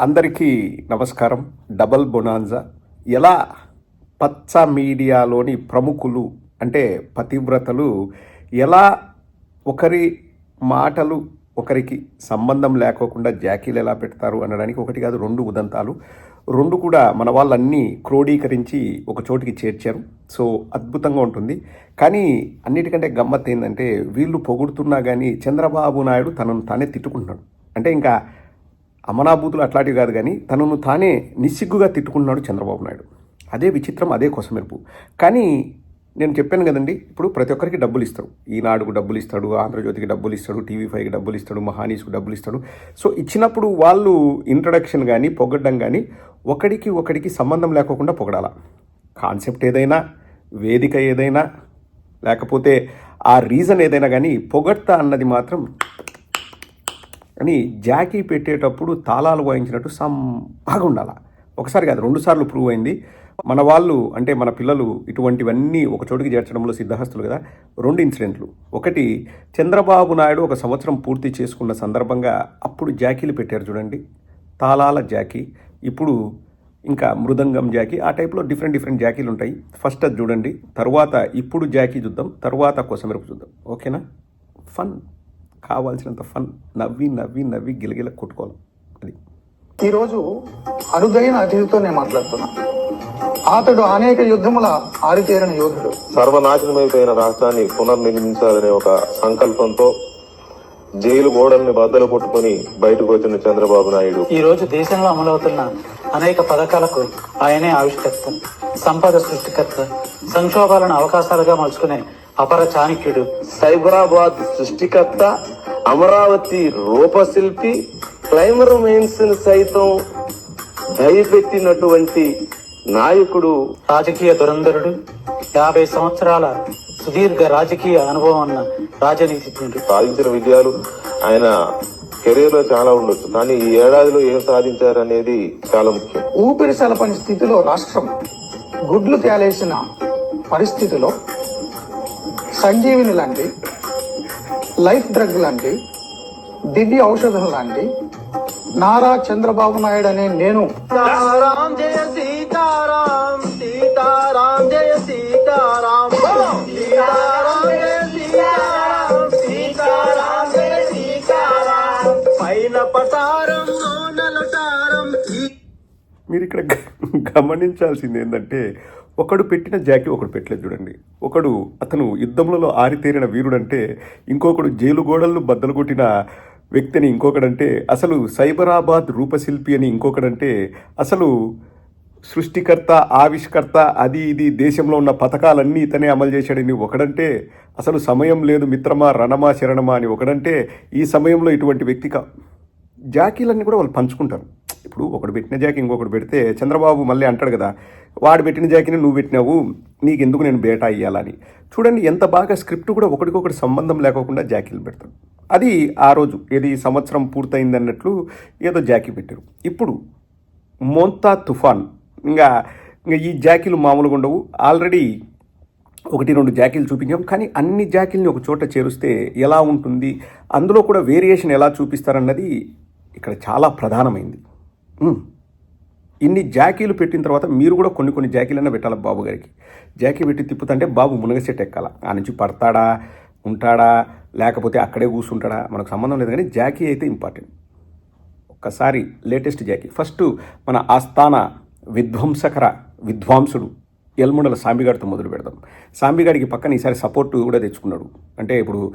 అందరికీ నమస్కారం. Double bonanza. ఎలా పచ్చ మీడియాలోని ప్రముఖులు అంటే పతివ్రతలు ఎలా ఒకరి మాటలు ఒకరికి సంబంధం లేకోకుండా జాకీలు ఎలా పెడతారు అనడానికి ఒకటి కాదు రెండు ఉదంతాలు. రెండు కూడా మన వాళ్ళన్నీ క్రోడీకరించి ఒక చోటికి చేర్చారు. సో అద్భుతంగా ఉంటుంది. కానీ అన్నిటికంటే గమ్మత్ ఏంటంటే వీళ్ళు పొగుడుతున్నా కానీ చంద్రబాబు నాయుడు తనను తానే తిట్టుకుంటున్నాడు. అంటే ఇంకా అమనాభూతులు అట్లాంటివి కాదు కానీ తనను తానే నిస్సిగ్గుగా తిట్టుకుంటున్నాడు చంద్రబాబు నాయుడు. అదే విచిత్రం అదే కొసమెరుపు. కానీ నేను చెప్పాను కదండి ఇప్పుడు ప్రతి ఒక్కరికి డబ్బులు ఇస్తాడు ఈనాడుకు డబ్బులు ఇస్తాడు ఆంధ్రజ్యోతికి డబ్బులు ఇస్తాడు టీవీ ఫైవ్కి డబ్బులు ఇస్తాడు మహానీస్కు డబ్బులు ఇస్తాడు. సో ఇచ్చినప్పుడు వాళ్ళు ఇంట్రడక్షన్ కానీ పొగడ్డం కానీ ఒకడికి ఒకడికి సంబంధం లేకోకుండా పొగడాల. కాన్సెప్ట్ ఏదైనా వేదిక ఏదైనా లేకపోతే ఆ రీజన్ ఏదైనా కానీ పొగడ్త అన్నది మాత్రం అని జాకీ పెట్టేటప్పుడు తాళాలు వాయించినట్టు సమ్ బాగా ఒకసారి కాదు రెండు సార్లు ప్రూవ్ అయింది. మన వాళ్ళు అంటే మన పిల్లలు ఇటువంటివన్నీ ఒక చోటుకి చేర్చడంలో సిద్ధహస్తులు కదా. రెండు ఇన్సిడెంట్లు. ఒకటి చంద్రబాబు నాయుడు ఒక సంవత్సరం పూర్తి చేసుకున్న సందర్భంగా అప్పుడు జాకీలు పెట్టారు చూడండి. తాళాల జాకీ. ఇప్పుడు ఇంకా మృదంగం జాకీ. ఆ టైప్లో డిఫరెంట్ డిఫరెంట్ జాకీలు ఉంటాయి. ఫస్ట్ అది చూడండి. తర్వాత ఇప్పుడు జాకీ చూద్దాం. తర్వాత కొసమెరుపు చూద్దాం. ఓకేనా? ఫన్. కావాల్సినంత ఫన్ నవ్వి నవ్వి నవ్వి గిలగిల కొట్టుకోవాలి. అది. ఈరోజు అరుదైన అతిథితో నేను మాట్లాడుతున్నా. అతడు అనేక యుద్ధముల ఆరితేరిన యోధుడు. సర్వనాశనమైపోయిన రాష్ట్రాన్ని పునర్నిర్మించాలనే ఒక సంకల్పంతో జైలు గోడల్ని బద్దలు కొట్టుకుని బయటకు వచ్చిన చంద్రబాబు నాయుడు. ఈ రోజు దేశంలో అమలవుతున్న అనేక పథకాలకు ఆయనే ఆవిష్కర్త సంపద సృష్టికర్త సంక్షోభాలను అవకాశాలుగా మలుచుకునే అపర చాణక్యుడు సైబరాబాద్ సృష్టికర్త అమరావతి రూపశిల్పి క్లైమర్ మెయిన్స్ సైతం భయపెట్టినటువంటి నాయకుడు. రాజకీయ దురంధరుడు యాభై సంవత్సరాల సుదీర్ఘ రాజకీయ అనుభవం ఉన్న రాజనీతిజ్ఞుడు. సాధించిన విజయాలు ఆయన కెరీర్లో చాలా ఉండొచ్చు. కానీ ఈ ఏడాదిలో ఏం సాధించారనేది చాలా ముఖ్యం. ఊపిరి సలపని స్థితిలో రాష్ట్రం గుడ్లు తేలేసిన పరిస్థితిలో సంజీవిని లాంటి లైఫ్ డ్రగ్ లాంటి దివ్య ఔషధం లాంటి నారా చంద్రబాబు నాయుడు అనే నేను. మీరు ఇక్కడ గమనించాల్సింది ఏంటంటే ఒకడు పెట్టిన జాకీ ఒకడు పెట్టలేదు చూడండి. ఒకడు అతను యుద్ధములలో ఆరితేరిన వీరుడంటే ఇంకొకడు జైలు గోడలను బద్దలు కొట్టిన వ్యక్తిని ఇంకొకడంటే అసలు సైబరాబాద్ రూపశిల్పి అని ఇంకొకడంటే అసలు సృష్టికర్త ఆవిష్కర్త అది ఇది దేశంలో ఉన్న పథకాలన్నీ ఇతనే అమలు చేశాడని ఒకడంటే అసలు సమయం లేదు మిత్రమా రణమా శరణమా అని ఒకడంటే ఈ సమయంలో ఇటువంటి వ్యక్తి కా జాకీలన్నీ కూడా వాళ్ళు పంచుకుంటారు. ఇప్పుడు ఒకడు పెట్టిన జాకి ఇంకొకటి పెడితే చంద్రబాబు మళ్ళీ అంటాడు కదా వాడు పెట్టిన జాకిని నువ్వు పెట్టినావు నీకు ఎందుకు నేను బేటా ఇవ్వాలని చూడండి ఎంత బాగా స్క్రిప్ట్ కూడా ఒకటికొకటి సంబంధం లేకోకుండా జాకీలు పెడతాడు. అది ఆ రోజు ఏది సంవత్సరం పూర్తయింది అన్నట్లు ఏదో జాకీ పెట్టారు. ఇప్పుడు మోంతా తుఫాన్ ఇంకా ఇంకా ఈ జాకీలు మామూలుగా ఉండవు. ఆల్రెడీ ఒకటి రెండు జాకీలు చూపించాం కానీ అన్ని జాకీల్ని ఒక చోట చేరుస్తే ఎలా ఉంటుంది అందులో కూడా వేరియేషన్ ఎలా చూపిస్తారన్నది ఇక్కడ చాలా ప్రధానమైంది. ఇన్ని జాకీలు పెట్టిన తర్వాత మీరు కూడా కొన్ని కొన్ని జాకీలన్నా పెట్టాలి బాబు గారికి? జాకీ పెట్టి తిప్పుతుంటే బాబు మునగసెట్ ఎక్కాల. ఆ నుంచి పడతాడా? ఉంటాడా? లేకపోతే అక్కడే కూర్చుంటాడా? మనకు సంబంధం లేదు కానీ జాకీ అయితే ఇంపార్టెంట్ ఒక్కసారి లేటెస్ట్ జాకీ. ఫస్ట్ మన ఆస్థాన విధ్వంసకర విద్వాంసుడు ఎల్ముండల సాంబిగాడితో మొదలు పెడదాం. సాంబిగాడికి పక్కన ఈసారి సపోర్ట్ కూడా తెచ్చుకున్నాడు. అంటే ఇప్పుడు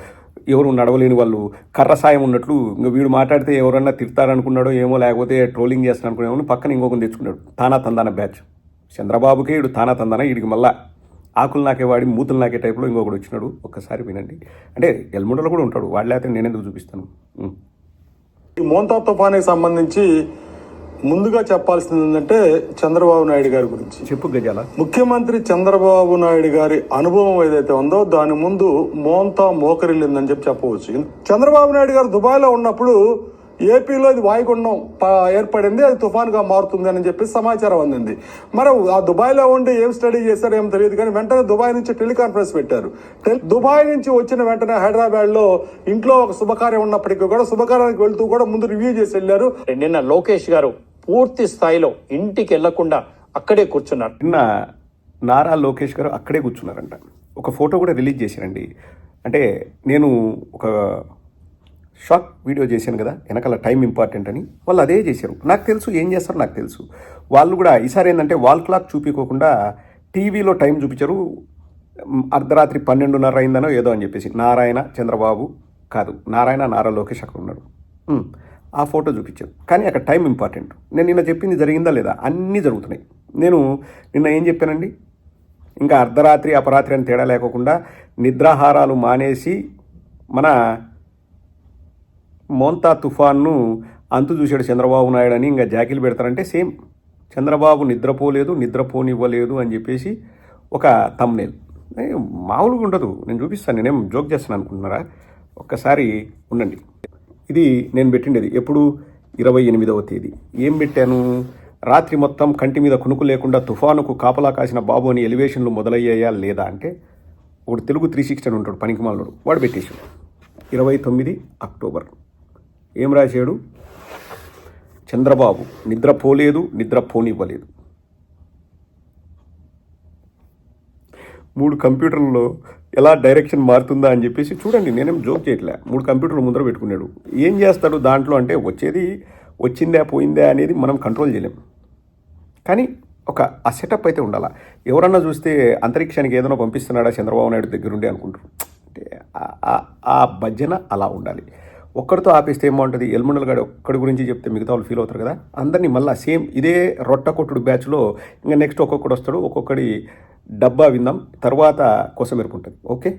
ఎవరు నడవలేని వాళ్ళు కర్ర సాయం ఉన్నట్లు ఇంకా వీడు మాట్లాడితే ఎవరన్నా తిడతారనుకున్నాడో ఏమో లేకపోతే ట్రోలింగ్ చేస్తాను అనుకునేమో పక్కన ఇంకొకరు తెచ్చుకున్నాడు. తానా తందాన బ్యాచ్. చంద్రబాబుకే వీడు తానా తందాన వీడికి మళ్ళా. ఆకులు నాకే వాడి మూతులు నాకే టైప్లో ఇంకొకటి వచ్చినాడు. ఒక్కసారి వినండి. అంటే ఎల్ముండలో కూడా ఉంటాడు. వాడు లేకపోతే నేనెందుకు చూపిస్తాను? ఈ మోంతా తుఫానికి సంబంధించి ముందుగా చెప్పాల్సింది ఏంటంటే చంద్రబాబు నాయుడు గారి గురించి. చెప్పు గజాల. ముఖ్యమంత్రి చంద్రబాబు నాయుడు గారి అనుభవం ఏదైతే ఉందో దాని ముందు మోంతా మోకరిల్లిందని చెప్పి చెప్పవచ్చు. చంద్రబాబు నాయుడు గారు దుబాయ్లో ఉన్నప్పుడు ఏపీలో ఇది వాయుగుండం ప- ఏర్పడింది అది తుఫాన్గా మారుతుంది అని చెప్పి సమాచారం అందింది. మరి ఆ దుబాయ్లో ఉండి ఏం స్టడీ చేశారో ఏం తెలియదు కానీ వెంటనే దుబాయ్ నుంచి టెలికాన్ఫరెన్స్ పెట్టారు. దుబాయ్ నుంచి వచ్చిన వెంటనే హైదరాబాద్లో ఇంట్లో ఒక శుభకార్యం ఉన్నప్పటికీ కూడా శుభకార్యానికి వెళ్తూ కూడా ముందు రివ్యూ చేసి వెళ్ళారు. నిన్న లోకేష్ గారు పూర్తి స్థాయిలో ఇంటికి వెళ్ళకుండా అక్కడే కూర్చున్నారు. నిన్న నారా లోకేష్ గారు అక్కడే కూర్చున్నారంట. ఒక ఫోటో కూడా రిలీజ్ చేశారండి. అంటే నేను ఒక షార్ట్ వీడియో చేశాను కదా వెనకాల టైం ఇంపార్టెంట్ అని. వాళ్ళు అదే చేశారు. నాకు తెలుసు ఏం చేస్తారో నాకు తెలుసు. వాళ్ళు కూడా ఈసారి ఏంటంటే వాల్ క్లాక్ చూపించకుండా టీవీలో టైం చూపించారు. అర్ధరాత్రి పన్నెండున్నర అయిందనో ఏదో అని చెప్పేసి. నారాయణ చంద్రబాబు కాదు నారాయణ నారా లోకేష్ అక్కడ ఉన్నారు. ఆ ఫోటో చూపించారు. కానీ అక్కడ టైం ఇంపార్టెంట్. నేను నిన్న చెప్పింది జరిగిందా లేదా? అన్నీ జరుగుతున్నాయి. నేను నిన్న ఏం చెప్పానండి? ఇంకా అర్ధరాత్రి అపరాత్రి అని తేడా లేకోకుండా నిద్రాహారాలు మానేసి మన మోంతా తుఫాన్ను అంతు చూశాడు చంద్రబాబు నాయుడు అని ఇంకా జాకీలు పెడతారంటే సేమ్. చంద్రబాబు నిద్రపోలేదు నిద్రపోనివ్వలేదు అని చెప్పేసి ఒక తమ్నేల్ మామూలుగా ఉండదు. నేను చూపిస్తాను నేనేం జోక్ చేస్తాను అనుకుంటున్నారా? ఒక్కసారి ఉండండి. ఇది నేను పెట్టిండేది. ఎప్పుడు? ఇరవై ఎనిమిదవ తేదీ. ఏం పెట్టాను? రాత్రి మొత్తం కంటి మీద కునుకు లేకుండా తుఫానుకు కాపలా కాసిన బాబు అని ఎలివేషన్లు మొదలయ్యాయా లేదా అంటే ఒకడు తెలుగు త్రీ సిక్స్టీ అని ఉంటాడు పనికిమాలనుడు. వాడు పెట్టేశాడు. ఇరవై తొమ్మిది అక్టోబర్. ఏం రాశాడు? చంద్రబాబు. నిద్రపోలేదు నిద్రపోనివ్వలేదు మూడు కంప్యూటర్లలో ఎలా డైరెక్షన్ మారుతుందా అని చెప్పేసి చూడండి నేనేం జోక్ చేయట్లే. మూడు కంప్యూటర్లు ముందర పెట్టుకున్నాడు. ఏం చేస్తాడు దాంట్లో అంటే వచ్చేది వచ్చిందా పోయిందా అనేది మనం కంట్రోల్ చేయలేం. కానీ ఒక ఆ సెటప్ అయితే ఉండాలా. ఎవరన్నా చూస్తే అంతరిక్షానికి ఏదైనా పంపిస్తున్నాడా చంద్రబాబు నాయుడు దగ్గరుండి అనుకుంటారు. అంటే ఆ- ఆ భజన అలా ఉండాలి. ఒక్కడితో ఆపేస్తే ఏమవుతుంది ఎల్మండల్ గాడి ఒక్కడి గురించి చెప్తే మిగతా వాళ్ళు ఫీల్ అవుతారు కదా? అందరినీ మళ్ళీ సేమ్ ఇదే రొట్ట కొట్టుడు బ్యాచ్లో ఇంకా నెక్స్ట్ ఒక్కొక్కడు వస్తాడు ఒక్కొక్కడి డబ్బా విందాం తర్వాత కోసం ఓకే?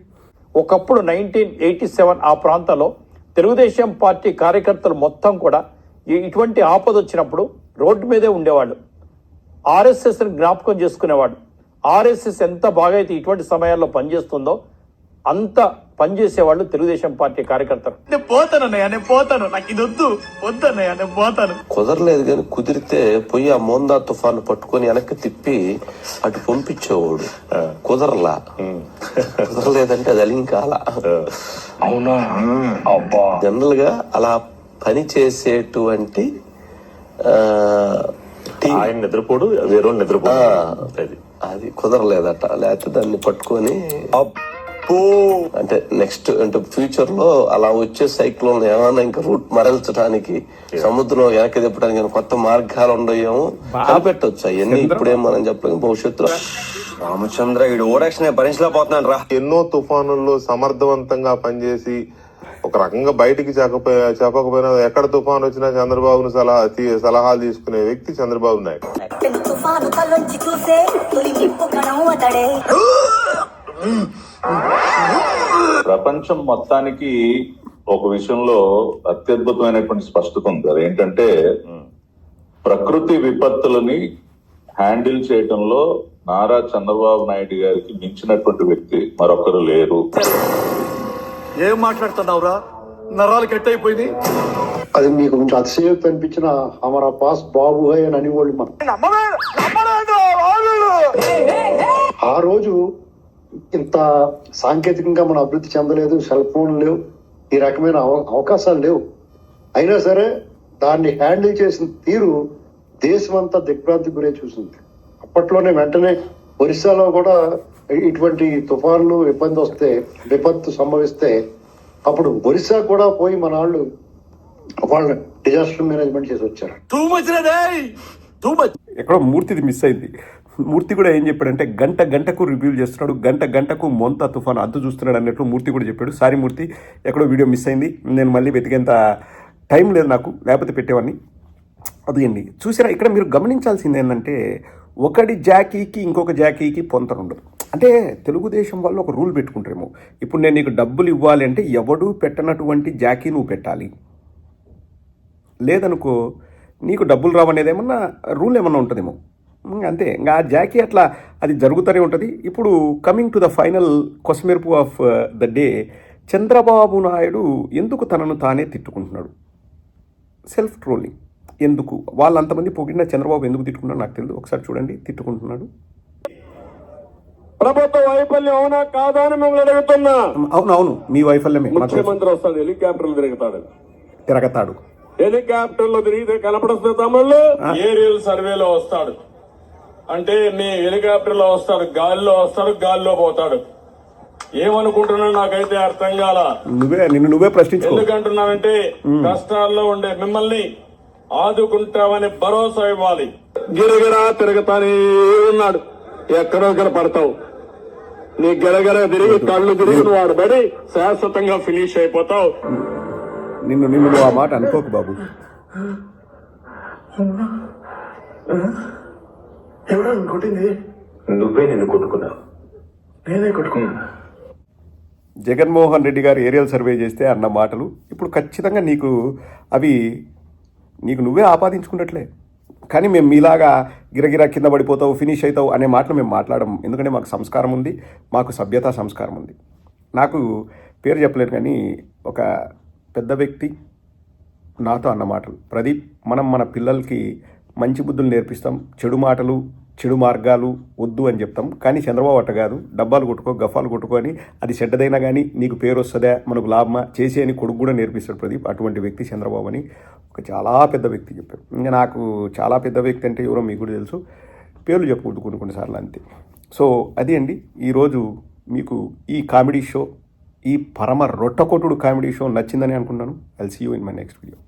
ఒకప్పుడు నైన్టీన్ ఎయిటీ సెవెన్ ఆ ప్రాంతంలో తెలుగుదేశం పార్టీ కార్యకర్తలు మొత్తం కూడా ఇటువంటి ఆపద వచ్చినప్పుడు రోడ్డు మీదే ఉండేవాళ్ళు. ఆర్ఎస్ఎస్ని జ్ఞాపకం చేసుకునేవాడు. ఆర్ఎస్ఎస్ ఎంత బాగా అయితే ఇటువంటి సమయాల్లో పనిచేస్తుందో అంత పనిచేసేవాళ్ళు తెలుగుదేశం పార్టీ కార్యకర్తలు. నేను పోతానన్నయ్య నేను పోతాను. నాకు ఇది వద్దు. నేను పోతాను. కుదరలేదు కానీ కుదిరితే పోయి ఆ మోందా తుఫాను పట్టుకొని వెనక్కి తిప్పి అటు పంపించేవాడు. కుదరలా. కుదరలేదంటే అది అలింకాల. అవునా? జనరల్గా అలా పని చేసేటువంటి ఆ, టీ- ఆయన నిద్రపోడు వేరే నిద్రపోడు. ఆ, అది. అది కుదరలేదట. లేకపోతే దాన్ని పట్టుకొని అంటే నెక్స్ట్ అంటే ఫ్యూచర్లో అలా వచ్చే సైక్లోన్ ఏమైనా ఇంకా రూట్ మరల్చడానికి సముద్రం వెనక్కి తిప్పడానికి కొత్త మార్గాలు ఉండయేమో కనిపెట్టొచ్చు. అవన్నీ ఇప్పుడేం మనం చెప్పలేము భవిష్యత్తులో. రామచంద్ర ఈడు ఓరాక్షన్ భరించలేకపోతున్నాను రా. ఎన్నో తుఫానుల్లో సమర్థవంతంగా పనిచేసి ఒక రకంగా బయటికి చెప్పకపోయినా చెప్పకపోయినా ఎక్కడ తుఫాన్ వచ్చినా చంద్రబాబును సలహా తీ- సలహాలు తీసుకునే వ్యక్తి చంద్రబాబు నాయుడు. పెను తుఫాను తలొంచి చూసే తొలి నిప్పు కణం అతడే. ప్రపంచం మొత్తానికి ఒక విషయంలో అత్యద్భుతమైనటువంటి స్పష్టత ఉంది. అదేంటంటే ప్రకృతి విపత్తులని హ్యాండిల్ చేయటంలో నారా చంద్రబాబు నాయుడు గారికి మించినటువంటి వ్యక్తి మరొకరు లేరు. ఏం మాట్లాడుతున్నావురా? నరాలు కట్ అయిపోయింది అది మీకు కొంచెం అతిశయోక్తి అనిపించిన హమారా పాస్ బాబు హై అని అనేవాళ్ళు మనం ఆ రోజు ఇంత సాంకేతికంగా మనం అభివృద్ధి చెందలేదు సెల్ ఫోన్ లేవు ఈ రకమైన అవ- అవకాశాలు లేవు. అయినా సరే దాన్ని హ్యాండిల్ చేసిన తీరు దేశమంతా దిగ్భ్రాంతికి గురే చూసింది. అప్పట్లోనే వెంటనే ఒరిస్సాలో కూడా ఇటువంటి తుఫాన్లు ఇబ్బంది వస్తే విపత్తు సంభవిస్తే అప్పుడు ఒరిస్సా కూడా పోయి మన వాళ్ళు వాళ్ళు డిజాస్టర్ మేనేజ్మెంట్ చేసి వచ్చారు. టూ మచ్ రే టూ మచ్ ఎక్కడో మూర్తిది మిస్ అయింది. మూర్తి కూడా ఏం చెప్పాడంటే గంట గంటకు రివ్యూ చేస్తున్నాడు గంట గంటకు మొంత తుఫాన్ అద్దు చూస్తున్నాడు అన్నట్లు మూర్తి కూడా చెప్పాడు. సారీ మూర్తి ఎక్కడో వీడియో మిస్ అయింది. నేను మళ్ళీ వెతికేంత టైం లేదు నాకు లేకపోతే పెట్టేవాడిని. అదిగండి చూసారా ఇక్కడ మీరు గమనించాల్సింది ఏంటంటే ఒకటి జాకీకి ఇంకొక జాకీకి పొంతన ఉండదు. అంటే తెలుగుదేశం వాళ్ళు ఒక రూల్ పెట్టుకుంటారేమో. ఇప్పుడు నేను నీకు డబ్బులు ఇవ్వాలి అంటే ఎవడు పెట్టనటువంటి జాకీ నువ్వు పెట్టాలి. లేదనుకో నీకు డబ్బులు రావనేది ఏమన్నా రూల్ ఏమన్నా ఉంటుందేమో. అంతే. ఇంకా ఆ జాకీ అట్లా అది జరుగుతూనే ఉంటుంది. ఇప్పుడు coming to the final కొసమెరుపు of the day Chandrababu Naidu ఎందుకు తనను తానే తిట్టుకుంటున్నాడు? సెల్ఫ్ ట్రోలింగ్ ఎందుకు? వాళ్ళంతమంది పొగిడిన చంద్రబాబు ఎందుకు తిట్టుకున్నాడు నాకు తెలియదు ఒకసారి చూడండి. తిట్టుకుంటున్నాడు. ప్రభుత్వ వైఫల్యం అవునా కాదా అని మిమ్మల్ని అడుగుతున్నా. అవును అవును మీ వైఫల్యమే. ముఖ్యమంత్రి వస్తాడు హెలికాప్టర్లు తిరుగుతాడు. తిరగతాడు. హెలికాప్టర్లో తిరిగితే కనపడుతుంది తమ్ముళ్ళు ఏరియల్ సర్వేలో వస్తాడు. అంటే నీ హెలికాప్టర్లో వస్తాడు గాలిలో వస్తాడు గాలిలో పోతాడు. ఏమనుకుంటున్నా నాకైతే అర్థం కాల. నువ్వే నిన్ను నువ్వే ప్రశ్నించుకో. ఎందుకంటున్నానంటే కష్టాల్లో ఉండే మిమ్మల్ని ఆదుకుంటామని భరోసా ఇవ్వాలి. గిరగిరా తిరగతానే ఉన్నాడు. ఎక్కడో ఇక్కడ పడతావు. నీ గిరగిర తిరిగి కళ్ళు తిరిగి నువ్వు వాడు పడి శాశ్వతంగా ఫినిష్ అయిపోతావు. నిన్ను నిన్ను ఆ మాట అనుకోకు బాబు. ఎవడో కొట్టింది? నువ్వే నిన్ను కొట్టుకున్నావు. నేనే కొట్టుకున్నా. జగన్మోహన్ రెడ్డి గారు ఏరియల్ సర్వే చేస్తే అన్న మాటలు ఇప్పుడు ఖచ్చితంగా నీకు అవి నీకు నువ్వే ఆపాదించుకున్నట్లే. కానీ మేము మీలాగా గిరగిరా కింద పడిపోతావు ఫినిష్ అవుతావు అనే మాటలు మేము మాట్లాడము. ఎందుకంటే మాకు సంస్కారం ఉంది మాకు సభ్యతా సంస్కారం ఉంది. నాకు పేరు చెప్పలేను కానీ ఒక పెద్ద వ్యక్తి నాతో అన్న మాటలు. ప్రదీప్ మనం మన పిల్లలకి మంచి బుద్ధులు నేర్పిస్తాం చెడు మాటలు చెడు మార్గాలు వద్దు అని చెప్తాం. కానీ చంద్రబాబు అట్ట కాదు. డబ్బాలు కొట్టుకో గఫాలు కొట్టుకొని అది చెడ్డదైనా కానీ నీకు పేరు వస్తుందా మనకు లాభమా? చేసే అని కొడుకు కూడా నేర్పిస్తాడు ప్రదీప్. అటువంటి వ్యక్తి చంద్రబాబు అని ఒక చాలా పెద్ద వ్యక్తి చెప్పారు ఇంకా నాకు చాలా పెద్ద వ్యక్తి అంటే ఎవరో మీకు కూడా తెలుసు. పేర్లు చెప్పకూడదు కొన్ని కొన్నిసార్లు అంతే. సో అది అండి. ఈరోజు మీకు ఈ కామెడీ షో ఈ పరమ రొట్టకొట్టుడు కామెడీ షో నచ్చిందని అనుకున్నాను I see you in my next video